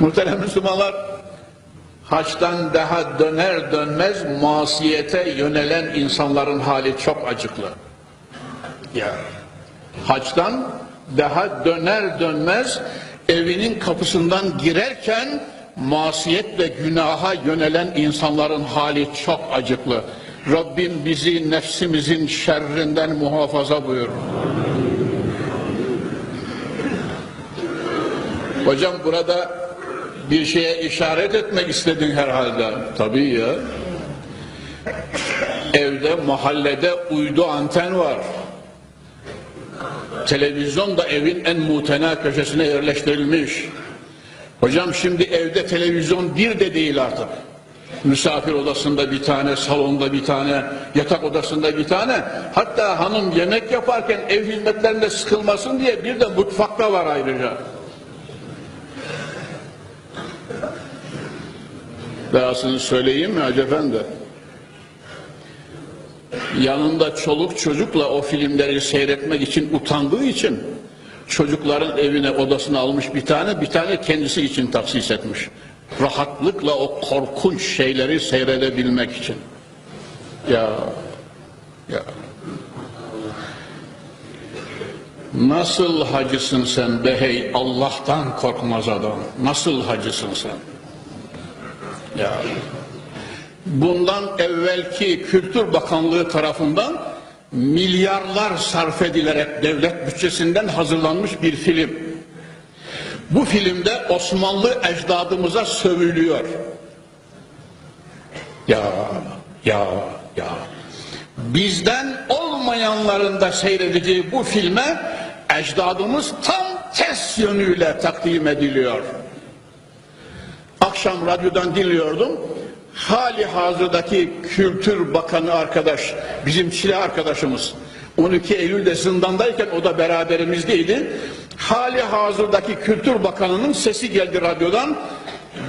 Muhterem Müslümanlar, haçtan daha döner dönmez masiyete yönelen insanların hali çok acıklı. Ya, haçtan daha döner dönmez evinin kapısından girerken masiyet ve günaha yönelen insanların hali çok acıklı. Rabbim bizi nefsimizin şerrinden muhafaza buyur. Hocam burada bir şeye işaret etmek istedin herhalde. Tabii ya. Evde, mahallede uydu anten var. Televizyon da evin en mutena köşesine yerleştirilmiş. Hocam şimdi evde televizyon bir de değil artık. Misafir odasında bir tane, salonda bir tane, yatak odasında bir tane. Hatta hanım yemek yaparken ev hizmetlerinde sıkılmasın diye bir de mutfakta var ayrıca. Dahasını söyleyeyim mi Hacı Efendi? Yanında çoluk çocukla o filmleri seyretmek için utandığı için çocukların evine odasını almış bir tane bir tane kendisi için taksis etmiş. Rahatlıkla o korkunç şeyleri seyredebilmek için. Ya ya Nasıl hacısın sen be hey Allah'tan korkmaz adam. Nasıl hacısın sen? Ya. Bundan evvelki Kültür Bakanlığı tarafından milyarlar sarf edilerek devlet bütçesinden hazırlanmış bir film. Bu filmde Osmanlı ecdadımıza sövülüyor. Ya, ya, ya. Bizden olmayanların da seyredeceği bu filme ecdadımız tam ters yönüyle takdim ediliyor. Akşam radyodan dinliyordum. Hali hazırdaki Kültür Bakanı arkadaş, bizim Çile arkadaşımız. 12 Eylül'de zindandayken o da beraberimizdeydi. Hali hazırdaki Kültür Bakanı'nın sesi geldi radyodan.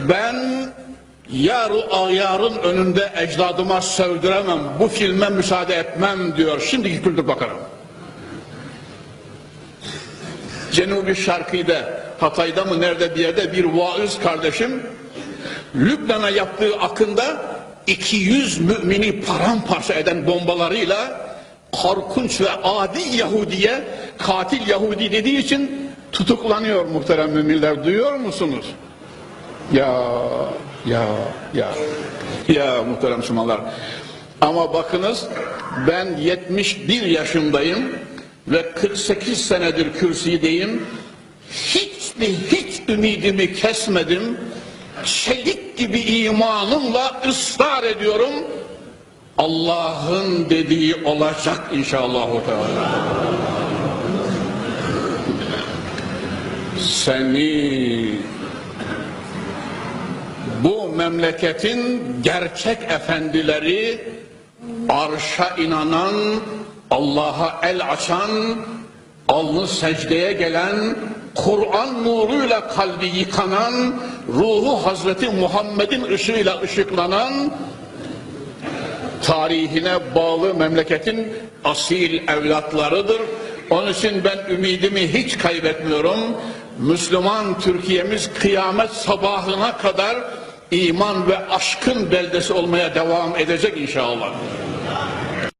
Ben Yaru ayarın önünde ecdadıma sövdüremem, bu filme müsaade etmem diyor şimdiki Kültür Bakanı. Cenubi Şarkı'da, Hatay'da mı nerede bir yerde bir vaiz kardeşim Lübnan'a yaptığı akında 200 mümini paramparça eden bombalarıyla korkunç ve adi Yahudiye katil Yahudi dediği için tutuklanıyor muhterem müminler. Duyuyor musunuz? Ya ya ya. Ya muhterem Müslümanlar. Ama bakınız ben 71 yaşındayım ve 48 senedir kürsüdeyim. Hiç mi hiç ümidimi kesmedim çelik gibi imanımla ısrar ediyorum. Allah'ın dediği olacak inşallah. Seni bu memleketin gerçek efendileri arşa inanan, Allah'a el açan, alnı secdeye gelen, Kur'an nuruyla kalbi yıkanan, ruhu Hazreti Muhammed'in ışığıyla ışıklanan, tarihine bağlı memleketin asil evlatlarıdır. Onun için ben ümidimi hiç kaybetmiyorum. Müslüman Türkiye'miz kıyamet sabahına kadar iman ve aşkın beldesi olmaya devam edecek inşallah.